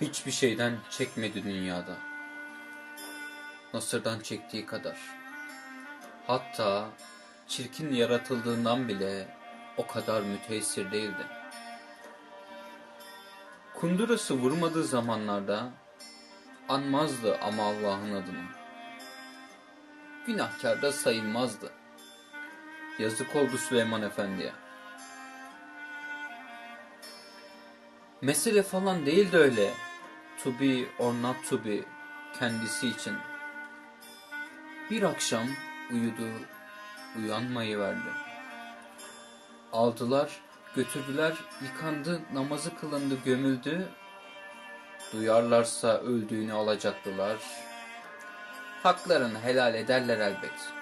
Hiçbir şeyden çekmedi dünyada. Nasırdan çektiği kadar. Hatta çirkin yaratıldığından bile o kadar müteessir değildi. Kundurası vurmadığı zamanlarda anmazdı ama Allah'ın adını. Günahkar da sayılmazdı. Yazık oldu Süleyman Efendi'ye. Mesele falan değil de öyle. To be or not to be kendisi için. Bir akşam uyudu, uyanmayı verdi. Aldılar, götürdüler, yıkandı, namazı kılındı, gömüldü. Duyarlarsa öldüğünü alacaktılar. Haklarını helal ederler elbet.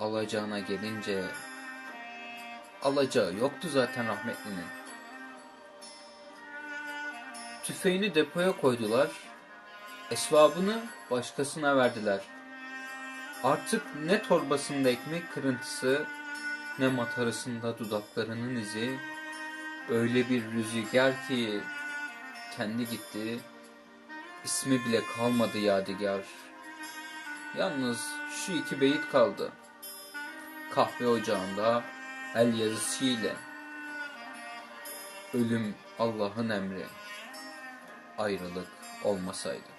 Alacağına gelince alacağı yoktu zaten rahmetlinin. Tüfeğini depoya koydular. Esvabını başkasına verdiler. Artık ne torbasında ekmek kırıntısı ne matarasında dudaklarının izi öyle bir rüzgar ki kendi gitti ismi bile kalmadı yadigar. Yalnız şu iki beyit kaldı. Kahve ocağında el yazısı ile ölüm Allah'ın emri ayrılık olmasaydı.